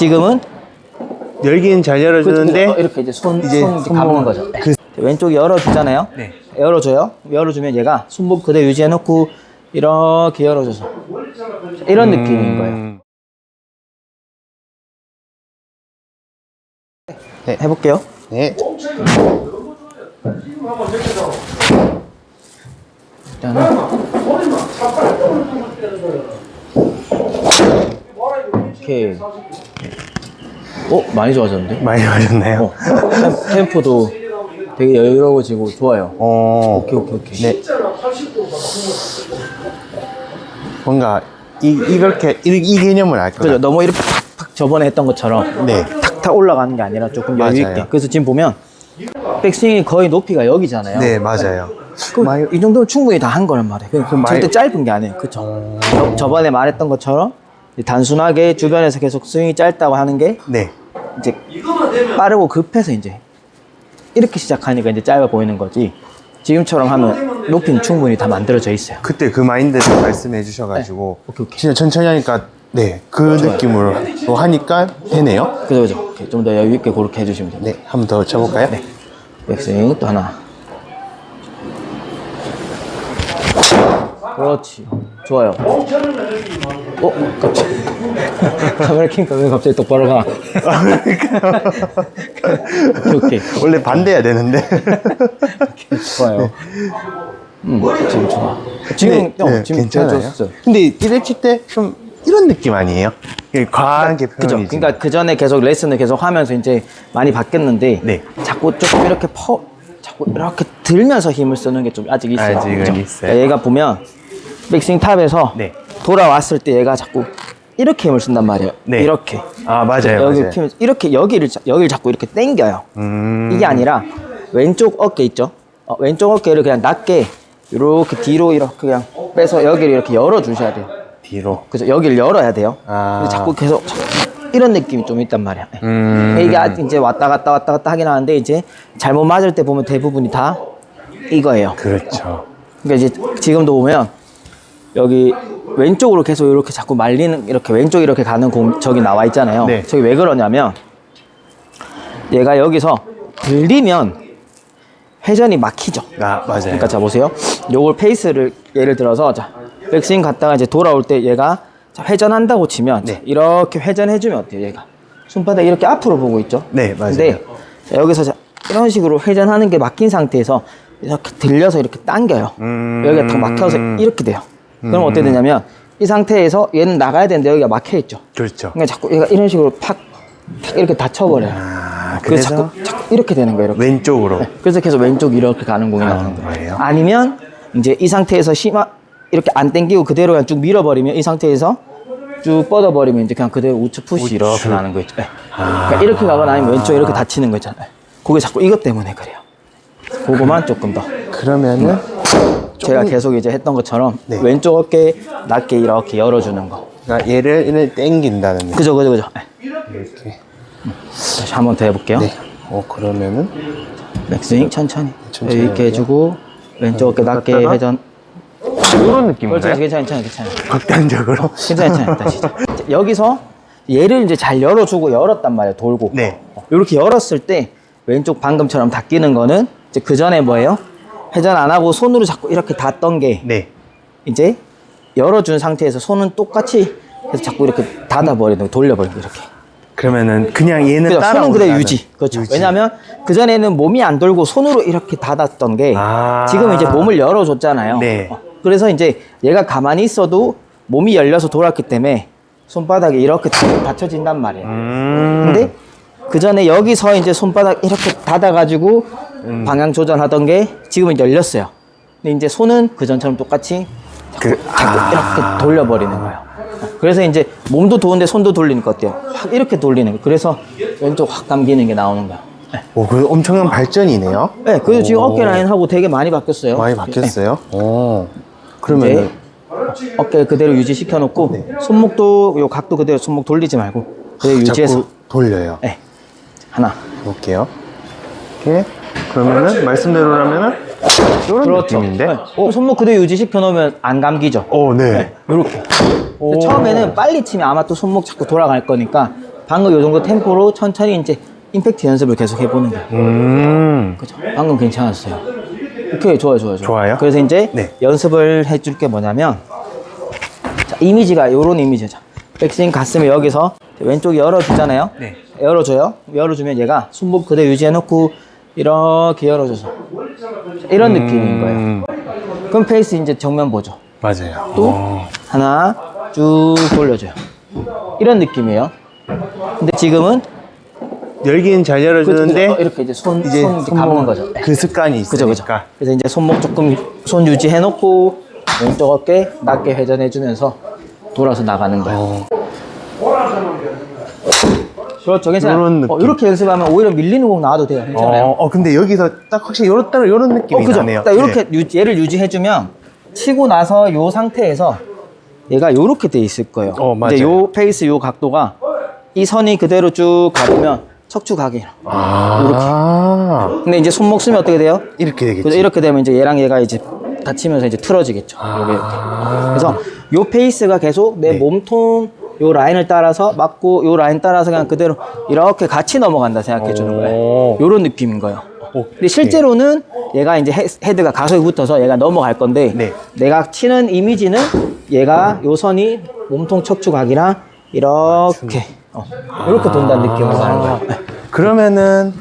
지금은 열기는 잘 열어주는데 어, 이렇게 이제 손, 이제 손 감는 거죠. 그- 왼쪽 열어주잖아요. 네. 열어줘요. 열어주면 얘가 손목 그대로 유지해놓고 이렇게 열어줘서 이런 느낌인 거예요. 음. 네, 해볼게요. 네. 일단은 이렇게 어 많이 좋아졌는데? 많이 하셨나요? 어, 템- 템포도 되게 여유로워지고 좋아요. 어. 오케이 오케이 오케이. 네. 뭔가 이 이렇게 이, 이 개념을 알 그죠? 거예요. 너무 이렇게 팍 팍 저번에 했던 것처럼 네. 탁탁 올라가는 게 아니라 조금 여유 맞아요. 있게. 그래서 지금 보면 백스윙이 거의 높이가 여기잖아요. 네, 맞아요. 그, 많이- 이 정도면 충분히 다 한 거란 말이에요. 그럼 그럼 절대 많이- 짧은 게 아니에요. 그쵸? 저, 저번에 말했던 것처럼 단순하게 주변에서 계속 스윙이 짧다고 하는 게 네. 이제 빠르고 급해서 이제 이렇게 시작하니까 이제 짧아 보이는 거지. 지금처럼 하면 높이는 충분히 다 만들어져 있어요. 그때 그 마인드를 말씀해 주셔가지고 네. 오케이, 오케이. 진짜 천천히 하니까 네 그 느낌으로 또 하니까 되네요. 그죠, 그죠. 좀 더 여유 있게 그렇게 해주시면 됩니다. 네, 한 번 더 쳐볼까요? 네. 백스윙 또 하나. 그렇지. 좋아요. 어? 갑자기. 카메라 켜니까 왜 갑자기 똑바로 가? 오케이, 오케이. 원래 반대야 되는데. 좋아요. 음, 지금 좋아. 지금, 네, 형, 네, 지금 괜찮아요. 좋았어요. 근데 이럴 칠때 좀 이런 느낌 아니에요? 이게 과하게 그죠. 표현이지. 그러니까 그 전에 계속 레슨을 계속 하면서 이제 많이 바뀌었는데 네. 자꾸 조금 이렇게 퍼 자꾸 이렇게 들면서 힘을 쓰는 게 좀 아직 있어요. 아직은 그죠? 있어요. 그러니까 얘가 보면 백스윙 탑에서 네. 돌아왔을 때 얘가 자꾸 이렇게 힘을 쓴단 말이에요. 네. 이렇게 아 맞아요, 여기 맞아요. 피면서 이렇게 여기를 자- 여기를 자꾸 이렇게 당겨요. 음. 이게 아니라 왼쪽 어깨 있죠? 어, 왼쪽 어깨를 그냥 낮게 이렇게 뒤로 이렇게 그냥 빼서 여기를 이렇게 열어 주셔야 돼요. 뒤로. 그래서 여기를 열어야 돼요. 아. 근데 자꾸 계속 이런 느낌이 좀 있단 말이야. 음. 이게 아- 이제 왔다 갔다 왔다 갔다 하긴 하는데 이제 잘못 맞을 때 보면 대부분이 다 이거예요. 그렇죠. 그러니까 이제 지금도 보면 여기 왼쪽으로 계속 이렇게 자꾸 말리는 이렇게 왼쪽 이렇게 가는 공 저기 나와 있잖아요. 네. 저기 왜 그러냐면 얘가 여기서 들리면 회전이 막히죠. 아 맞아요. 그러니까 자 보세요. 요걸 페이스를 예를 들어서 자 백스윙 갔다가 이제 돌아올 때 얘가 자, 회전한다고 치면 자, 네. 이렇게 회전해주면 어때요? 얘가 손바닥 이렇게 앞으로 보고 있죠. 네, 맞아요. 근데 자, 여기서 자, 이런 식으로 회전하는 게 막힌 상태에서 이렇게 들려서 이렇게 당겨요. 음. 여기가 딱 막혀서 이렇게 돼요. 그럼 어떻게 되냐면 이 상태에서 얘는 나가야 되는데 여기가 막혀 있죠. 그렇죠. 그러니까 자꾸 얘가 이런 식으로 팍, 팍 이렇게 닫혀버려요. 아 그래서 그래서 자꾸, 자꾸 이렇게 되는 거예요. 이렇게. 왼쪽으로. 그래서 계속 왼쪽 이렇게 가는 공이 아, 나오는 거예요. 거예요? 아니면 이제 이 상태에서 심하 이렇게 안 당기고 그대로 그냥 쭉 밀어버리면 이 상태에서 쭉 뻗어버리면 이제 그냥 그대로 우측 푸시 이렇게 나는 거 있죠. 네. 그러니까 이렇게 가거나 아니면 왼쪽 이렇게 다치는 거 있잖아요. 그게 자꾸 이것 때문에 그래요. 그거만 조금 더. 그러면은 제가 계속 이제 했던 것처럼 네. 왼쪽 어깨 낮게 이렇게 열어주는 거. 그러니까 얘를 얘를 땡긴다는 느낌. 그죠, 그죠, 그죠. 네. 이렇게. 다시 한 번 더 해볼게요. 네. 어 그러면은 맥스윙 천천히. 천천히 이렇게. 해주고 왼쪽 어깨 낮게 갔다가 회전. 이런 느낌인가요? 그렇죠, 괜찮아, 괜찮아, 괜찮아. 극단적으로. 괜찮아, 괜찮아. 다시. 자, 여기서 얘를 이제 잘 열어주고 열었단 말이에요, 돌고. 네. 이렇게 열었을 때 왼쪽 방금처럼 닫히는 거는 이제 그 전에 뭐예요? 회전 안 하고 손으로 자꾸 이렇게 닫던 게 네. 이제 열어준 상태에서 손은 똑같이 해서 자꾸 이렇게 닫아버리는 거, 돌려버리는 거, 이렇게. 그러면 그냥 얘는 그죠? 따라 손은 그대로 유지. 그렇죠. 왜냐면 그전에는 몸이 안 돌고 손으로 이렇게 닫았던 게 아. 지금 이제 몸을 열어줬잖아요. 네. 어, 그래서 이제 얘가 가만히 있어도 몸이 열려서 돌았기 때문에 손바닥이 이렇게 닫혀진단 말이에요. 음. 그 전에 여기서 이제 손바닥 이렇게 닫아가지고 방향 조절하던 게 지금은 열렸어요. 근데 이제 손은 그 전처럼 똑같이 자꾸, 그- 자꾸 아. 이렇게 돌려버리는 거예요. 그래서 이제 몸도 도는데 손도 돌리는 것 같아요. 확 이렇게 돌리는 거. 그래서 왼쪽 확 감기는 게 나오는 거야. 네. 오, 그 엄청난 발전이네요. 네, 그래서 지금 오. 어깨 라인하고 되게 많이 바뀌었어요. 많이 바뀌었어요. 오. 네. 어깨 그대로 유지시켜 놓고 손목도 요 각도 그대로 손목 돌리지 말고 그대로 유지해서 돌려요. 네. 하나. 볼게요. 이렇게 그러면은 말씀대로라면은 이런 느낌인데. 네. 어, 손목 그대로 유지 시켜 놓으면 안 감기죠. 오, 네. 이렇게. 처음에는 빨리 치면 아마 또 손목 자꾸 돌아갈 거니까 방금 요 정도 템포로 천천히 이제 임팩트 연습을 계속 해보는 거예요. 음. 그죠? 방금 괜찮았어요. 오케이, 좋아요, 좋아요, 좋아요. 좋아요? 그래서 이제 네. 연습을 해줄 게 뭐냐면, 자, 이미지가 요런 이미지죠. 백스윙 갔으면 여기서 왼쪽 열어주잖아요. 네. 열어줘요. 열어주면 얘가 손목 그대로 유지해놓고 이렇게 열어줘서 자, 이런 느낌인 거예요. 음. 그럼 페이스 이제 정면 보죠. 맞아요. 또 어. 하나 쭉 돌려줘요. 이런 느낌이에요. 근데 지금은 열기는 잘 열어주는데 그- 이렇게 이제 손, 이제 손 이제 감는 거죠. 그 습관이 그죠, 그죠. 있으니까. 그래서 이제 손목 조금 손 유지해놓고 왼쪽 어깨 낮게 회전해주면서 돌아서 나가는 거예요. 어. 그렇죠, 괜찮아요. 요런 느낌. 어, 이렇게 연습하면 오히려 밀리는 공 나와도 돼요. 괜찮아요. 어, 어, 근데 여기서 딱 확실히 요런 따로 요런 느낌이 어, 그죠. 나네요. 딱 이렇게 유, 얘를 유지해주면 치고 나서 요 상태에서 얘가 요렇게 돼 있을 거예요. 어, 맞아요. 근데 요 페이스 요 각도가 이 선이 그대로 쭉 가보면 척추 각이에요. 아. 근데 이제 손목 쓰면 어떻게 돼요? 이렇게 되겠지. 그래서 이렇게 되면 이제 얘랑 얘가 이제 다치면서 이제 틀어지겠죠. 요게 이렇게. 그래서 요 페이스가 계속 내 네. 몸통 요 라인을 따라서 맞고 요 라인 따라서 그냥 그대로 이렇게 같이 넘어간다 생각해 주는 거예요. 오. 요런 느낌인 거예요. 근데 실제로는 얘가 이제 헤, 헤드가 가속이 붙어서 얘가 넘어갈 건데 네. 내가 치는 이미지는 얘가 요 선이 몸통 척추 각이랑 이렇게 어, 이렇게 돈다는 느낌으로 가는 거예요. 네. 그러면은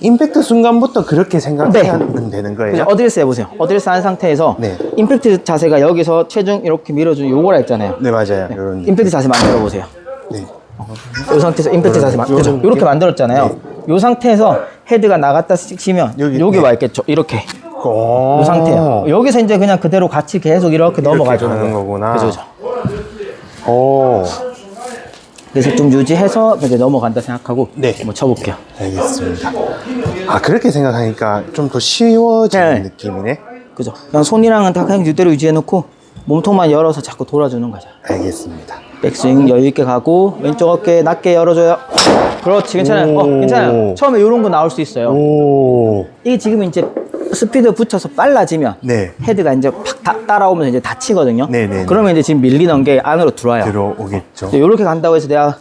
임팩트 순간부터 그렇게 생각하면 되는 거예요. 그죠? 어드레스 해보세요. 어드레스 한 상태에서 네. 임팩트 자세가 여기서 체중 이렇게 밀어주는 요거라 했잖아요. 네 맞아요. 이런 임팩트 자세 만들어 보세요. 네. 이 상태에서 임팩트 자세 만들어 요런 이렇게 만들었잖아요. 이 상태에서 헤드가 나갔다 치면 여기, 여기, 네. 와 있겠죠. 이렇게 오. 이 상태예요. 여기서 이제 그냥 그대로 같이 계속 이렇게 넘어가 주는 가는. 거구나. 그죠, 그죠. 오. 그래서 좀 유지해서 이제 넘어간다 생각하고 네. 한번 쳐볼게요. 알겠습니다. 아 그렇게 생각하니까 좀 더 쉬워지는 네. 느낌이네. 그죠? 그냥 손이랑은 다 그냥 이대로 유지해놓고 몸통만 열어서 자꾸 돌아주는 거죠. 알겠습니다. 백스윙 여유 있게 가고 왼쪽 어깨 낮게 열어줘요. 그렇지 괜찮아요. 어 오. 괜찮아요. 처음에 이런 거 나올 수 있어요. 오. 이게 지금 이제 스피드 붙여서 빨라지면 네. 헤드가 이제 팍 다- 따라오면서 이제 다치거든요. 네네네. 그러면 이제 지금 밀리는 게 안으로 들어와요. 들어오겠죠. 이렇게 간다고 해서 내가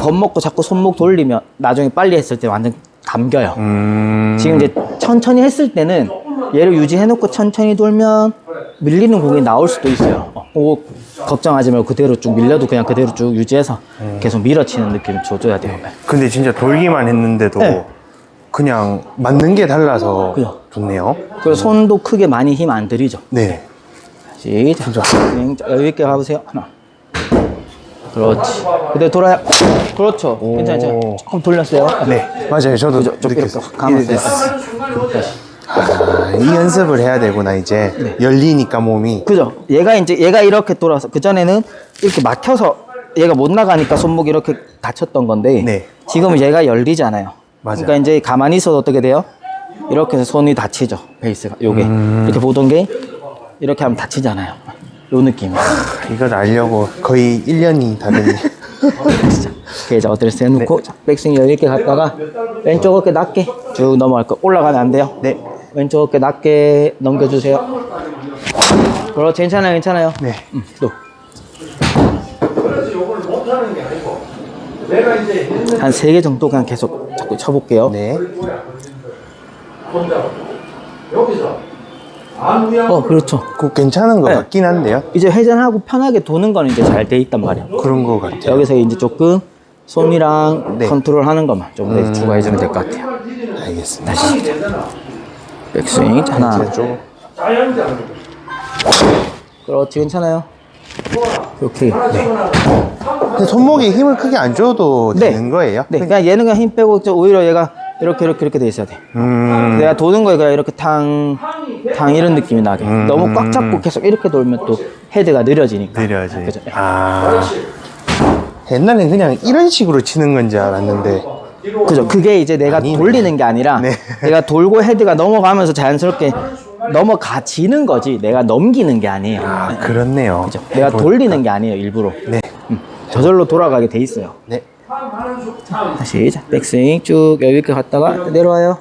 겁먹고 자꾸 손목 돌리면 나중에 빨리 했을 때 완전 담겨요. 음. 지금 이제 천천히 했을 때는 얘를 유지해놓고 천천히 돌면 밀리는 공이 나올 수도 있어요. 어, 그거 걱정하지 말고 그대로 쭉 밀려도 그냥 그대로 쭉 유지해서 음. 계속 밀어치는 느낌 줘줘야 돼요. 근데 진짜 돌기만 했는데도 네. 그냥 맞는 게 달라서 그죠. 좋네요. 그리고 손도 크게 많이 힘 안 들이죠. 네. 시작. 자, 여유 있게 가보세요. 하나. 그렇지. 그대로 돌아요. 그렇죠. 괜찮죠? 조금 돌렸어요. 네. 맞아요. 저도 그죠? 좀 느꼈어요. 이렇게 감았어요. 이래 아, 이 연습을 해야 되구나 이제 네. 열리니까 몸이 그죠? 얘가 이제 얘가 이렇게 돌아서 그 전에는 이렇게 막혀서 얘가 못 나가니까 손목이 이렇게 다쳤던 건데 네. 지금은 얘가 열리잖아요. 맞아요. 그러니까 이제 가만히 있어도 어떻게 돼요? 이렇게 해서 손이 다치죠. 베이스가 요게 음. 이렇게 보던 게 이렇게 하면 다치잖아요. 요 느낌. 이걸 알려고 거의 1년이 다 됐네. 이렇게 이제 어드레스 해놓고 네. 자, 백스윙 여유 있게 갔다가 왼쪽 어깨 낮게 쭉 넘어갈 거 올라가면 안 돼요. 네. 왼쪽 어깨 낮게 넘겨주세요. 그렇지 괜찮아요 괜찮아요. 네. 음, 또. 한세 개 정도 그냥 계속 자꾸 쳐볼게요. 네. 어, 그렇죠. 그 괜찮은 것 네. 같긴 한데요. 이제 회전하고 편하게 도는 건 이제 잘 돼 있단 말이야. 그런 것 같아요. 여기서 이제 조금 손이랑 네. 컨트롤 하는 것만 좀더 추가해주면 될 것 같아요. 알겠습니다. 백스윙 하나. 그렇지 괜찮아요. 오케이. 네. 근데 손목에 힘을 크게 안 줘도 되는 거예요? 네. 그냥 얘는 그냥 힘 빼고 저 오히려 얘가 이렇게 이렇게 이렇게 돼 있어야 돼. 음. 내가 도는 거에 그냥 이렇게 탕, 탕 이런 느낌이 나게. 너무 꽉 잡고 계속 이렇게 돌면 또 헤드가 느려지니까. 느려지. 그죠? 아. 옛날엔 그냥 이런 식으로 치는 건지 알았는데. 그죠. 그게 이제 내가 아니네. 돌리는 게 아니라 네. 내가 돌고 헤드가 넘어가면서 자연스럽게 넘어가지는 거지 내가 넘기는 게 아니에요. 아, 그렇네요. 그죠. 내가 해보니까. 돌리는 게 아니에요, 일부러. 네. 음, 저절로 돌아가게 돼 있어요. 네. 다시 자, 백스윙 쭉 여유 있게 갔다가 내려와요.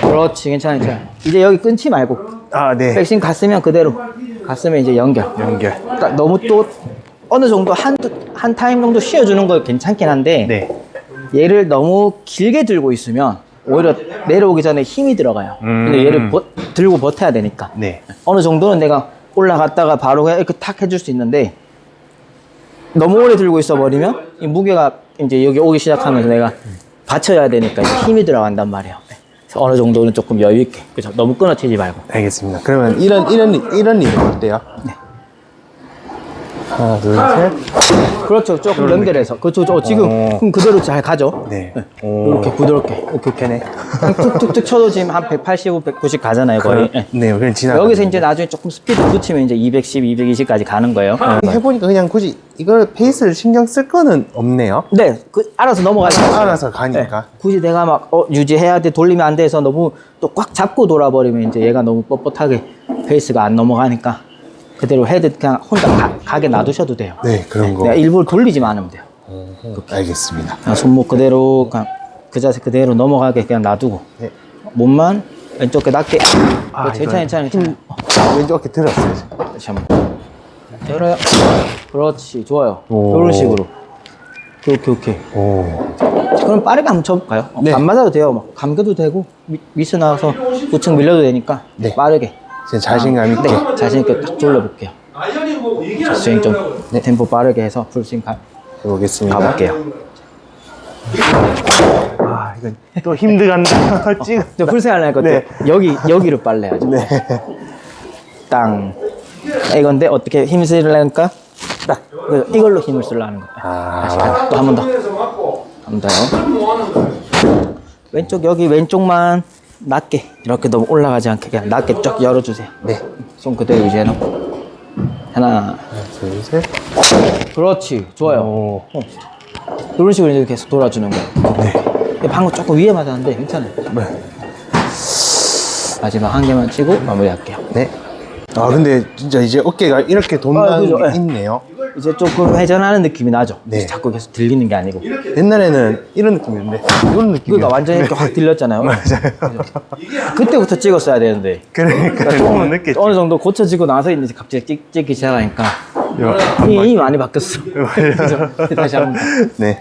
그렇지, 괜찮아, 괜찮아. 이제 여기 끊지 말고 아, 네. 백스윙 갔으면 그대로 갔으면 이제 연결. 연결. 그러니까 너무 또 어느 정도 한, 한 타임 정도 쉬어주는 거 괜찮긴 한데 네. 얘를 너무 길게 들고 있으면 오히려 내려오기 전에 힘이 들어가요. 근데 음. 얘를 버- 들고 버텨야 되니까. 네. 어느 정도는 내가 올라갔다가 바로 그냥 이렇게 탁 해줄 수 있는데 너무 오래 들고 있어 버리면 이 무게가 이제 여기 오기 시작하면서 내가 받쳐야 되니까 힘이 들어간단 말이에요. 그래서 어느 정도는 조금 여유 있게 그죠? 너무 끊어치지 말고. 알겠습니다. 그러면 이런 이런 이런 일은 어때요? 네. 하나, 둘, 셋. 그렇죠. 조금 연결해서. 그렇죠. 저 지금 어. 그럼 그대로 잘 가죠. 네. 이렇게 부드럽게. 이렇게 이렇게 그냥 툭툭툭 쳐도 지금 한 185, 190 가잖아요, 거의. 예. 네, 그냥 지나. 여기서 이제 나중에 조금 스피드 붙이면 이제 210, 220까지 가는 거예요. 해보니까 그냥 굳이 이걸 페이스를 신경 쓸 거는 없네요. 네, 그 알아서 넘어가죠. 알아서 가니까. 네. 굳이 내가 막 어, 유지해야 돼 돌리면 안 돼서 너무 또 꽉 잡고 돌아버리면 이제 얘가 너무 뻣뻣하게 페이스가 안 넘어가니까 그대로 헤드 그냥 혼자 가, 게 놔두셔도 돼요. 네, 그런 거. 내가 일부러 돌리지만 않으면 돼요. 알겠습니다. 그냥 손목 그대로 그냥 그 자세 그대로 넘어가게 그냥 놔두고 네. 몸만 왼쪽에 낮게 아, 괜찮아 괜찮아 괜찮아 왼쪽 어깨 들었어요. 지금. 다시 한번 열어요 그렇지 좋아요 오. 이런 식으로 오케이 오케이 오. 자, 그럼 빠르게 한번 쳐볼까요? 어, 네. 안 맞아도 돼요 뭐 감겨도 되고 미, 미스 나와서 우측 밀려도 되니까 네. 빠르게 지금 자신감 있게. 네, 자신 있게 딱 돌려볼게요 아이언이 뭐 얘기 안 스윙 좀. 네, 템포 빠르게 해서 풀스윙 가, 해보겠습니다. 가볼게요 아, 이건 또 힘들간다. 찍어. 저 풀스윙 하려니까 네. 또 여기 여기로 빨래야죠 네. 땅 이건데 어떻게 힘을 쓰려니까 딱 그, 이걸로 힘을 쓰려는 거 아, 또 한 번 더 한 번 더요 왼쪽 여기 왼쪽만 낮게 이렇게 너무 올라가지 않게 그냥 낮게 쫙 열어주세요 네. 손 그대로 유지해놓고 하나 둘, 셋. 그렇지 좋아요 오. 어. 이런 식으로 이제 계속 돌아주는 거예요 네. 방금 조금 위에 맞았는데 괜찮아요 네. 마지막 한 개만 치고 마무리할게요 네. 아, 근데 진짜 이제 어깨가 이렇게 아, 돈다는 그죠. 게 네. 있네요. 이제 조금 회전하는 느낌이 나죠 네. 자꾸 계속 들리는 게 아니고 옛날에는 이런 느낌이었는데, 이런 느낌이. 그러니까 완전히 이렇게 확 들렸잖아요 맞아요. 그때부터 찍었어야 되는데 그러니까 조금 늦게 어느 정도 고쳐지고 나서 이제 갑자기 찍, 찍기 시작하니까 힘이 많이 바뀌었어 그죠? 다시 한 번 네.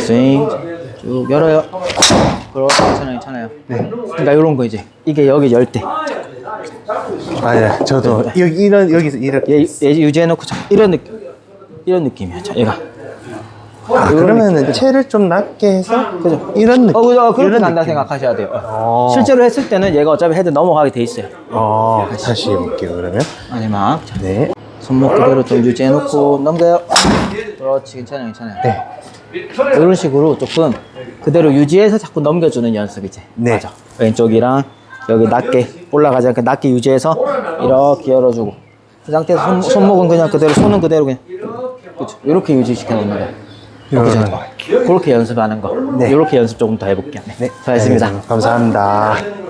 스윙 쭉 열어요 그렇죠 괜찮아요 괜찮아요 그러니까 이런 거 이제 이게 여기 열때 맞아요. 저도 여기 이런 여기서 이렇게. 얘, 얘 유지해놓고 자, 이런 느낌 이런 느낌이야 자, 얘가 아, 그러면은 채를 좀 낮게 해서 그죠? 이런 느낌. 어 그죠 그렇게 이런 간다. 생각하셔야 돼요 어. 어. 실제로 했을 때는 얘가 어차피 헤드 넘어가게 돼 있어요 어, 다시 해 볼게요. 그러면. 마지막 자, 네. 손목 그대로 좀 유지해놓고 넘겨요 그렇지 괜찮아요 괜찮아요 네. 이런 식으로 조금 그대로 유지해서 자꾸 넘겨주는 연습 이제 네. 맞아 왼쪽이랑 여기 낮게 올라가지 않게 낮게 유지해서 이렇게 열어주고 그 상태에서 손, 손목은 그냥 그대로 손은 그대로 그냥 그렇죠 이렇게 유지시켜 놓는 거 이렇게. 그렇게 연습하는 거 네. 이렇게 연습 조금 더 해볼게요 네, 수고하셨습니다 감사합니다.